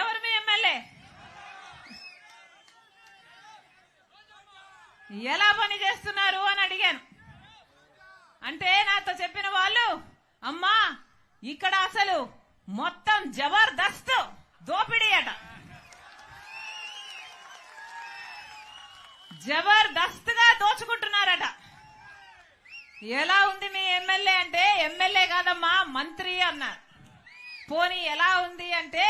ఎవరు మీ ఎమ్మెల్యే? ఎలా పని చేస్తున్నారు అని అడిగాను. అంటే నాతో చెప్పిన వాళ్ళు అమ్మా ఇక్కడ అసలు మొత్తం జబర్దస్త్ దోపిడీ అట. జబర్దస్త్గా దోచుకుంటున్నారట. ఎలా ఉంది మీ ఎమ్మెల్యే అంటే ఎమ్మెల్యే కాదమ్మా మంత్రి అన్నారు. పోనీ ఎలా ఉంది అంటే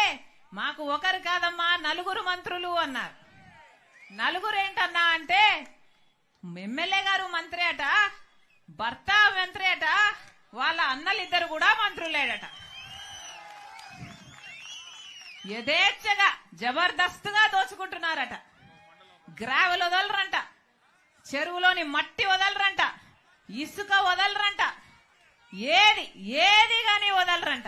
మాకు ఒకరు కాదమ్మా నలుగురు మంత్రులు అన్నారు. నలుగురు ఏంటన్నా అంటే ఎమ్మెల్యే గారు మంత్రి అట భర్త మంత్రి అట వాళ్ళ అన్నలిద్దరు కూడా మంత్రులేడట. యథేచ్ఛగా జబర్దస్త్గా దోచుకుంటున్నారట. గ్రావెల్ వదలరంట. చెరువులోని మట్టి వదలరంట. ఇసుక వదలరంట. ఏది ఏది కానీ వదలరంట.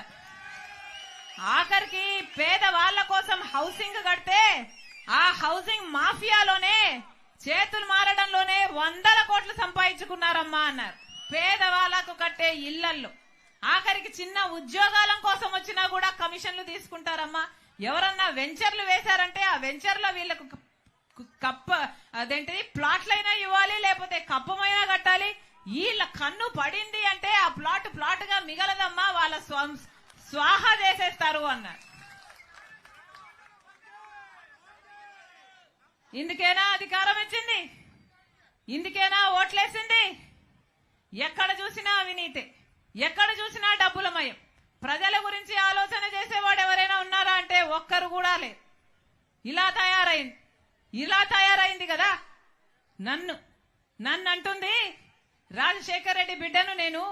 ఆఖరికి పేదవాళ్ళ కోసం హౌసింగ్ కడితే ఆ హౌసింగ్ మాఫియాలోనే చేతులు మారడంలోనే వందల కోట్లు సంపాదించుకున్నారమ్మా అన్నారు. పేదవాళ్ళకు కట్టే ఇళ్ళల్లో. ఆఖరికి చిన్న ఉద్యోగాల కోసం వచ్చినా కూడా కమిషన్లు తీసుకుంటారమ్మా. ఎవరన్నా వెంచర్లు వేశారంటే ఆ వెంచర్లో వీళ్ళకు కప్ప అదేంటిది ప్లాట్లైనా ఇవ్వాలి లేకపోతే కప్పమైనా కట్టాలి. వీళ్ళ కన్ను పడింది అంటే ఆ ప్లాట్ ప్లాట్గా మిగలదమ్మా వాళ్ళ స్వాహా చేసేస్తారు అన్నారు. ఇందుకేనా అధికారం ఇచ్చింది? ఇందుకేనా ఓట్లేసింది? ఎక్కడ చూసినా అవినీతి ఎక్కడ చూసినా డబ్బులమయం ప్రజల గురించి ఆలోచన చేసేవాడు ఎవరైనా ఉన్నారా అంటే ఒక్కరు కూడా లేదు ఇలా తయారైంది ఇలా తయారైంది కదా. నన్ను నన్ను అంటుంది రాజశేఖర్ రెడ్డి బిడ్డను నేను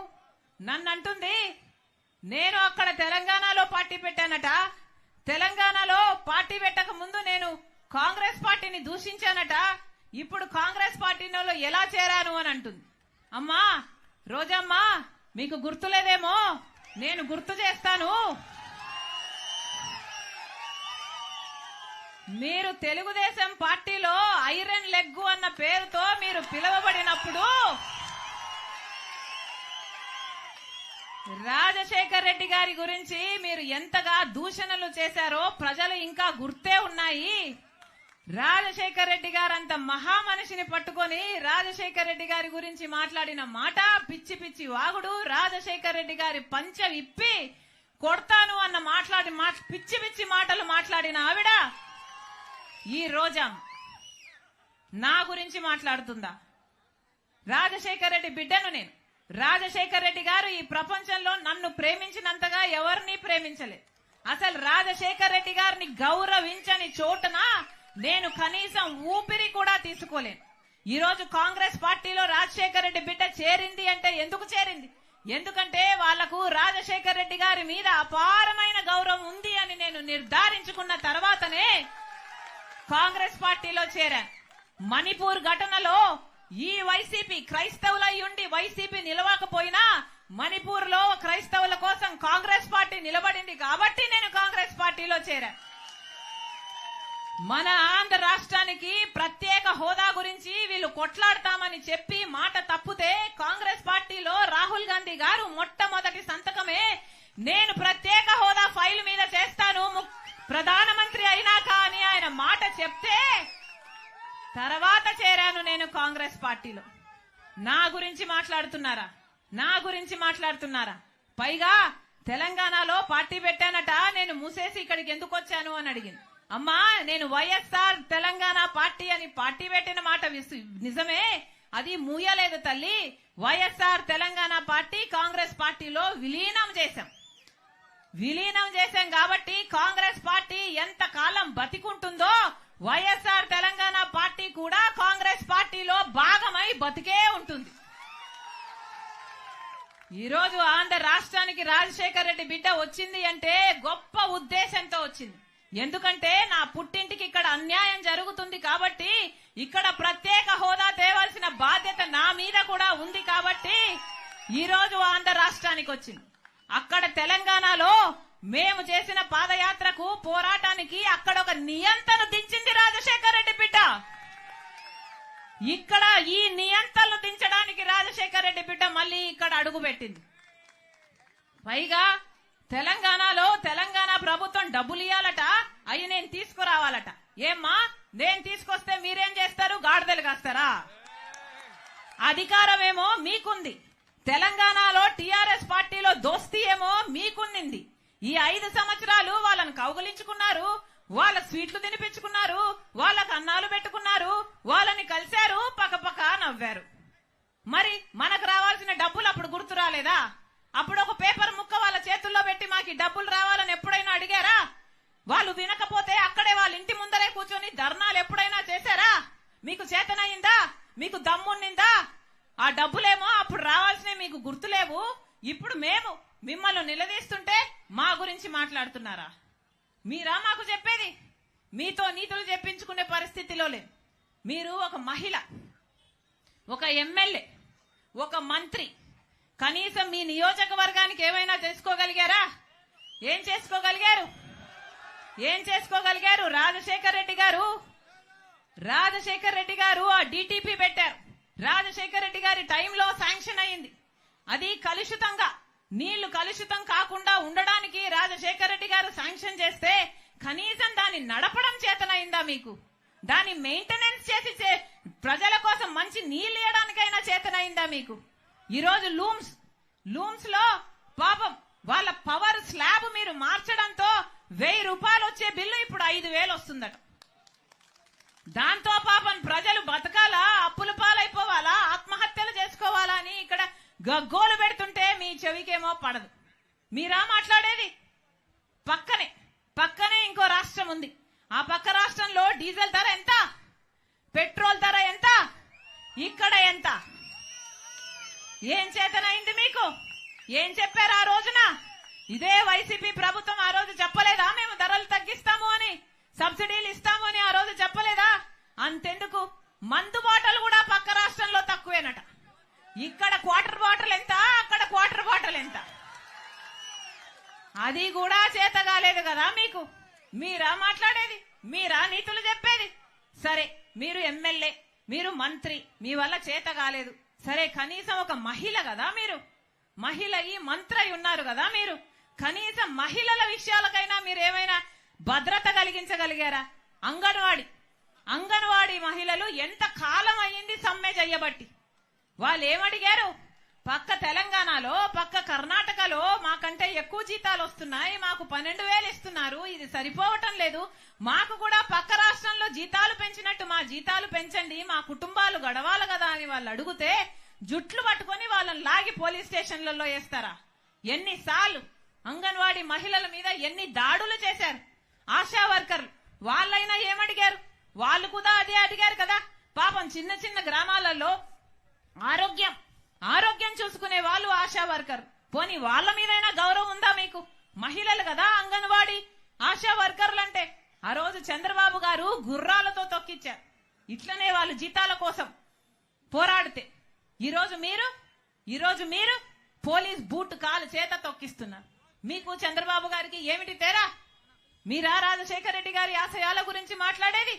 నన్ను అంటుంది నేను అక్కడ తెలంగాణలో పార్టీ పెట్టానట. తెలంగాణలో పార్టీ పెట్టక ముందు నేను కాంగ్రెస్ పార్టీని దూషించానట. ఇప్పుడు కాంగ్రెస్ పార్టీలో ఎలా చేరాను అని అంటుంది. అమ్మా రోజమ్మా మీకు గుర్తులేదేమో? నేను గుర్తు చేస్తాను. మీరు తెలుగుదేశం పార్టీలో ఐరన్ లెగ్గు అన్న పేరుతో మీరు పిలువబడినప్పుడు రాజశేఖర్ రెడ్డి గారి గురించి మీరు ఎంతగా దూషణలు చేశారో ప్రజలు ఇంకా గుర్తే ఉన్నాయి. రాజశేఖర్ రెడ్డి గారు అంత మహామనిషిని పట్టుకొని రాజశేఖర్ రెడ్డి గారి గురించి మాట్లాడిన మాట పిచ్చి పిచ్చి వాగుడు రాజశేఖర్ రెడ్డి గారి పంచ విప్పి కొడతాను అన్న మాట్లాడి మా పిచ్చి పిచ్చి మాటలు మాట్లాడిన ఆవిడ ఈ రోజా నా గురించి మాట్లాడుతుందా? రాజశేఖర్ రెడ్డి బిడ్డను నేను. రాజశేఖర్ రెడ్డి గారు ఈ ప్రపంచంలో నన్ను ప్రేమించినంతగా ఎవరిని ప్రేమించలేదు. అసలు రాజశేఖర్ రెడ్డి గారిని గౌరవించని చోటున నేను కనీసం ఊపిరి కూడా తీసుకోలేను. ఈ రోజు కాంగ్రెస్ పార్టీలో రాజశేఖర్ రెడ్డి బిడ్డ చేరింది అంటే ఎందుకు చేరింది? ఎందుకంటే వాళ్ళకు రాజశేఖర్ రెడ్డి గారి మీద అపారమైన గౌరవం ఉంది అని నేను నిర్ధారించుకున్న తర్వాతనే కాంగ్రెస్ పార్టీలో చేరాను. మణిపూర్ ఘటనలో ఈ వైసీపీ క్రైస్తవులై ఉండి వైసీపీ నిలవకపోయినా మణిపూర్లో క్రైస్తవుల కోసం కాంగ్రెస్ పార్టీ నిలబడింది కాబట్టి నేను కాంగ్రెస్ పార్టీలో చేరాను మన ఆంధ్ర రాష్ట్రానికి ప్రత్యేక హోదా గురించి వీళ్ళు కొట్లాడతామని చెప్పి మాట తప్పితే కాంగ్రెస్ పార్టీలో రాహుల్ గాంధీ గారు మొట్టమొదటి సంతకమే. నేను ప్రత్యేక హోదా ఫైల్ మీద చేస్తాను ము- ప్రధానమంత్రి అయినాక అని ఆయన మాట చెప్తే తర్వాత చేరాను నేను కాంగ్రెస్ పార్టీలో. నా గురించి మాట్లాడుతున్నారా? నా గురించి మాట్లాడుతున్నారా? పైగా తెలంగాణలో పార్టీ పెట్టానట నేను మూసేసి ఇక్కడికి ఎందుకు వచ్చాను అని అడిగింది. అమ్మా నేను వైఎస్ఆర్ తెలంగాణ పార్టీ అని పార్టీ పెట్టిన మాట నిజమే? అది మూయలేదు తల్లి. వైఎస్ఆర్ తెలంగాణ పార్టీ కాంగ్రెస్ పార్టీలో విలీనం చేశాం. విలీనం చేశాం కాబట్టి కాంగ్రెస్ పార్టీ ఎంత కాలం బతికుంటుందో వైఎస్ఆర్ తెలంగాణ బతికే ఉంటుంది. ఈరోజు ఆంధ్ర రాష్ట్రానికి రాజశేఖర్ రెడ్డి బిడ్డ వచ్చింది అంటే గొప్ప ఉద్దేశంతో వచ్చింది. ఎందుకంటే నా పుట్టింటికి ఇక్కడ అన్యాయం జరుగుతుంది కాబట్టి ఇక్కడ ప్రత్యేక హోదా తేవాల్సిన బాధ్యత నా మీద కూడా ఉంది కాబట్టి ఈరోజు ఆంధ్ర రాష్ట్రానికి వచ్చింది. అక్కడ తెలంగాణలో మేము చేసిన పాదయాత్రకు పోరాటానికి అక్కడ ఒక నియంత్రణ దించింది రాజశేఖర్ రెడ్డి బిడ్డ. ఇక్కడ ఈ నియంత్రణలు దించడానికి రాజశేఖర రెడ్డి బిడ్డ మళ్ళీ ఇక్కడ అడుగు పెట్టింది. పైగా తెలంగాణలో తెలంగాణ ప్రభుత్వం డబ్బులు నేను తీసుకురావాలట. ఏమ్మా నేను తీసుకొస్తే మీరేం చేస్తారు? గాడిదలు కాస్తారా? అధికారమేమో మీకుంది. తెలంగాణలో టిఆర్ఎస్ పార్టీలో దోస్తీ ఏమో మీకుంది ఈ ఐదు సంవత్సరాలు వాళ్ళని కౌగులించుకున్నారు. వాళ్ళ స్వీట్లు తినిపించుకున్నారు వాళ్ళకు అన్నాలు పెట్టుకున్నారు వాళ్ళని కలిశారు పక్కపక్క నవ్వారు. మరి మనకు రావాల్సిన డబ్బులు అప్పుడు గుర్తు రాలేదా? అప్పుడు ఒక పేపర్ ముక్క వాళ్ళ చేతుల్లో పెట్టి మాకు డబ్బులు రావాలని ఎప్పుడైనా అడిగారా? వాళ్ళు వినకపోతే అక్కడే వాళ్ళ ఇంటి ముందరే కూర్చొని ధర్నాలు ఎప్పుడైనా చేశారా? మీకు చేతనయిందా మీకు దమ్మున్నిందా? ఆ డబ్బులేమో అప్పుడు రావాల్సినవి మీకు గుర్తులేవు. ఇప్పుడు మేము మిమ్మల్ని నిలదీస్తుంటే మా గురించి మాట్లాడుతున్నారా? మీరా మాకు చెప్పేది? మీతో నీతులు చెప్పించుకునే పరిస్థితిలో లేదు మీరు ఒక మహిళ ఒక ఎమ్మెల్యే ఒక మంత్రి. కనీసం మీ నియోజకవర్గానికి ఏమైనా తెలుసుకోగలిగారా ఏం చేసుకోగలిగారు? ఏం చేసుకోగలిగారు? రాజశేఖర్ రెడ్డి గారు? రాజశేఖర్ రెడ్డి గారు ఆ డిటిపి పెట్టారు. రాజశేఖర్ రెడ్డి గారి టైంలో శాంక్షన్ అయింది. అది కలుషితంగా నీళ్ళు కలుషితం కాకుండా ఉండడానికి రాజశేఖర రెడ్డి గారు శాంక్షన్ చేస్తే కనీసం దాన్ని నడపడం చేతనైందా మీకు? దాన్ని మెయింటెనెన్స్ చేసి చే- ప్రజల కోసం మంచి నీళ్ళు ఇవ్వడానికైనా చేతనైందా మీకు? ఈరోజు లూమ్స్ లూమ్స్లో పాపం వాళ్ళ పవర్ స్లాబ్ మీరు మార్చడంతో వెయ్యి రూపాయలు వచ్చే బిల్లు ఇప్పుడు ఐదు వేలు వస్తుందట. దాంతో పాపం ప్రజలు బతకాలా? అప్పుల పాలైపోవాలా? ఆత్మహత్యలు చేసుకోవాలా అని ఇక్కడ గగ్గోలు పెడుతుంటే నీ చెవికేమో పడదు. మీరా మాట్లాడేది? పక్కనే పక్కనే ఇంకో రాష్ట్రం ఉంది. ఆ పక్క రాష్ట్రంలో డీజిల్ ధర ఎంత? పెట్రోల్ ధర ఎంత? ఇక్కడ ఎంత? ఏం చేతనైంది మీకు? ఏం చెప్పారు ఆ రోజున? ఇదే వైసీపీ ప్రభుత్వం ఆ రోజు చెప్పలేదా? మేము ధరలు తగ్గిస్తాము అని సబ్సిడీలు ఇస్తాము అని ఆ రోజు చెప్పలేదా? అంతెందుకు? మందు బాటలు కూడా పక్క రాష్ట్రంలో తక్కువేనట ఇక్కడ క్వార్టర్ బాటిల్ ఎంత అక్కడ క్వార్టర్ బాటిల్ ఎంత అది కూడా చేత కదా మీకు? మీరా మాట్లాడేది? మీరా నీతులు చెప్పేది? సరే మీరు ఎమ్మెల్యే మీరు మంత్రి మీ వల్ల చేత కాలేదు. సరే కనీసం ఒక మహిళ కదా మీరు? మహిళ ఈ మంత్రి ఉన్నారు కదా మీరు? కనీసం మహిళల విషయాలకైనా మీరు ఏమైనా భద్రత కలిగించగలిగారా? అంగన్వాడి అంగన్వాడి మహిళలు ఎంత కాలం అయ్యింది సమ్మె చెయ్యబట్టి వాళ్ళు ఏమడిగారు పక్క తెలంగాణలో పక్క కర్ణాటకలో మాకంటే ఎక్కువ జీతాలు వస్తున్నాయి మాకు పన్నెండు వేలు ఇస్తున్నారు ఇది సరిపోవటం లేదు. మాకు కూడా పక్క రాష్ట్రంలో జీతాలు పెంచినట్టు మా జీతాలు పెంచండి మా కుటుంబాలు గడవాలి కదా అని వాళ్ళు అడిగితే జుట్లు పట్టుకొని వాళ్ళని లాగి పోలీస్ స్టేషన్లలో వేస్తారా? ఎన్నిసార్లు అంగన్వాడీ మహిళల మీద ఎన్ని దాడులు చేశారు? ఆశా వర్కర్లు వాళ్ళైనా ఏమడిగారు? వాళ్ళు కూడా అదే అడిగారు కదా. పాపం చిన్న చిన్న గ్రామాలలో ఆరోగ్యం ఆరోగ్యం చూసుకునే వాళ్ళు ఆశా వర్కర్ పోనీ వాళ్ళ మీదైనా గౌరవం ఉందా మీకు? మహిళలు కదా అంగన్వాడీ ఆశా వర్కర్లు అంటే ఆ రోజు చంద్రబాబు గారు గుర్రాలతో తొక్కిచ్చారు. ఇట్లనే వాళ్ళు జీతాల కోసం పోరాడితే. ఈరోజు మీరు ఈరోజు మీరు పోలీస్ బూట్ కాలు చేత తొక్కిస్తున్నారు. మీకు చంద్రబాబు గారికి ఏమిటి తేడా? మీరా రాజశేఖర రెడ్డి గారి ఆశయాల గురించి మాట్లాడేది?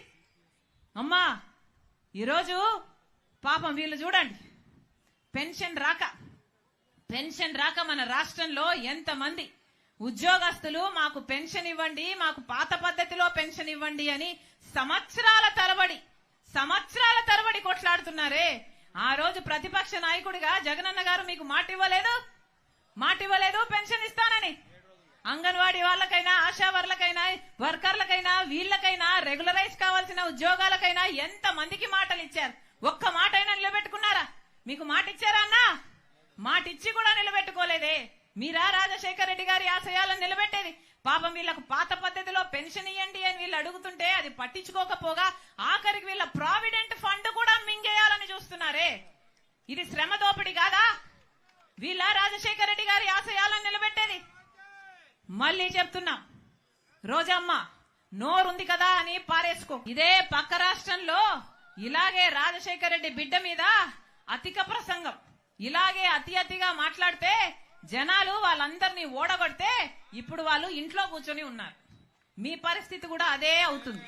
అమ్మా ఈరోజు పాపం వీళ్ళు చూడండి. పెన్షన్ రాక పెన్షన్ రాక మన రాష్ట్రంలో ఎంతమంది ఉద్యోగస్తులు మాకు పెన్షన్ ఇవ్వండి మాకు పాత పద్ధతిలో పెన్షన్ ఇవ్వండి అని సంవత్సరాల తరబడి సంవత్సరాల తరబడి కొట్లాడుతున్నారే. ఆ రోజు ప్రతిపక్ష నాయకుడిగా జగనన్న గారు మీకు మాట ఇవ్వలేదు మాట ఇవ్వలేదు పెన్షన్ ఇస్తానని. అంగన్వాడీ వాళ్ళకైనా ఆశా వర్లకైనా వర్కర్లకైనా వీళ్ళకైనా రెగ్యులరైజ్ కావాల్సిన ఉద్యోగాలకైనా ఎంత మందికి మాటలు ఇచ్చారు ఒక్క మాట అయినా నిలబెట్టుకున్నారా? మీకు మాట ఇచ్చారా అన్నా? మాటిచ్చి కూడా నిలబెట్టుకోలేదే. మీరా రాజశేఖర రెడ్డి గారి ఆశయాలను నిలబెట్టేది? పాపం వీళ్ళకు పాత పద్ధతిలో పెన్షన్ ఇవ్వండి అని వీళ్ళు అడుగుతుంటే అది పట్టించుకోకపోగా ఆఖరికి వీళ్ళ ప్రావిడెంట్ ఫండ్ కూడా మింగేయాలని చూస్తున్నారే. ఇది శ్రమ దోపిడి కాదా? వీళ్ళ రాజశేఖర రెడ్డి గారి ఆశయాలను నిలబెట్టేది? మళ్ళీ చెప్తున్నా. రోజమ్మ నోరుంది కదా అని పారేసుకో. ఇదే పక్క రాష్ట్రంలో ఇలాగే రాజశేఖర రెడ్డి బిడ్డ మీద అతిక ప్రసంగం. ఇలాగే అతి అతిగా మాట్లాడితే జనాలు వాళ్ళందరినీ ఓడగొడితే ఇప్పుడు వాళ్ళు ఇంట్లో కూర్చొని ఉన్నారు. మీ పరిస్థితి కూడా అదే అవుతుంది.